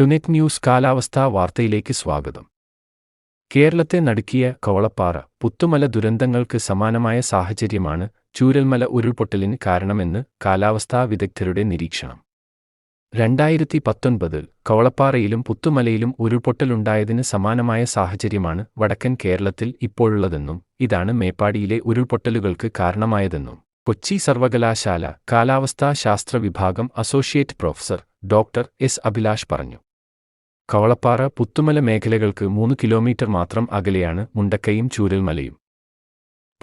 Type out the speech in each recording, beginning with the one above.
ടുനെറ്റ് news കാലാവസ്ഥാ വാർത്തയിലേക്ക് സ്വാഗതം. കേരളത്തെ നടുക്കിയ കവളപ്പാറ പുത്തുമല ദുരന്തങ്ങൾക്ക് സമാനമായ സാഹചര്യമാണ് ചൂരൽമല ഉരുൾപൊട്ടലിന് കാരണമെന്ന് കാലാവസ്ഥാ വിദഗ്ധരുടെ നിരീക്ഷണം. രണ്ടായിരത്തി പത്തൊൻപതിൽ കവളപ്പാറയിലും പുത്തുമലയിലും ഉരുൾപൊട്ടലുണ്ടായതിന് സമാനമായ സാഹചര്യമാണ് വടക്കൻ കേരളത്തിൽ ഇപ്പോഴുള്ളതെന്നും ഇതാണ് മേപ്പാടിയിലെ ഉരുൾപൊട്ടലുകൾക്ക് കാരണമായതെന്നും. കൊച്ചി സർവകലാശാല കാലാവസ്ഥാ ശാസ്ത്ര വിഭാഗം associate professor doctor S Abhilash പറഞ്ഞു. കവളപ്പാറ പുത്തുമല മേഖലകൾക്ക് മൂന്ന് കിലോമീറ്റർ മാത്രം അകലെയാണ് മുണ്ടക്കയും ചൂരൽമലയും.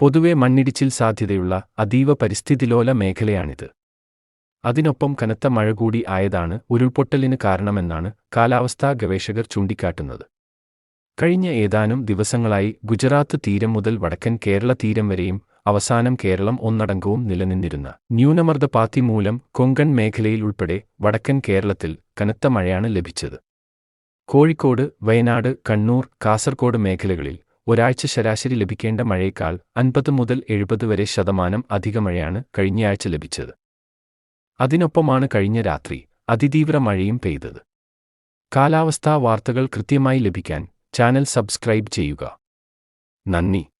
പൊതുവെ മണ്ണിടിച്ചിൽ സാധ്യതയുള്ള അതീവ പരിസ്ഥിതിലോല മേഖലയാണിത്. അതിനൊപ്പം കനത്ത മഴ കൂടി ആയതാണ് ഉരുൾപൊട്ടലിന് കാരണമെന്നാണ് കാലാവസ്ഥാ ഗവേഷകർ ചൂണ്ടിക്കാട്ടുന്നത്. കഴിഞ്ഞ ഏതാനും ദിവസങ്ങളായി ഗുജറാത്ത് തീരം മുതൽ വടക്കൻ കേരള തീരം വരെയും അവസാനം കേരളം ഒന്നടങ്കവും നിലനിന്നിരുന്ന ന്യൂനമർദ്ദപാത്തി മൂലം കൊങ്കൺ മേഖലയിൽ ഉൾപ്പെടെ വടക്കൻ കേരളത്തിൽ കനത്ത മഴയാണ് ലഭിച്ചത്. കോഴിക്കോട് വയനാട് കണ്ണൂർ കാസർകോട് മേഖലകളിൽ ഒരാഴ്ച ശരാശരി ലഭിക്കേണ്ട മഴയേക്കാൾ അൻപത് മുതൽ എഴുപത് വരെ ശതമാനം അധിക മഴയാണ് കഴിഞ്ഞയാഴ്ച ലഭിച്ചത്. അതിനൊപ്പമാണ് കഴിഞ്ഞ രാത്രി അതിതീവ്ര മഴയും പെയ്തത്. കാലാവസ്ഥാ വാർത്തകൾ കൃത്യമായി ലഭിക്കാൻ ചാനൽ സബ്സ്ക്രൈബ് ചെയ്യുക. നന്ദി.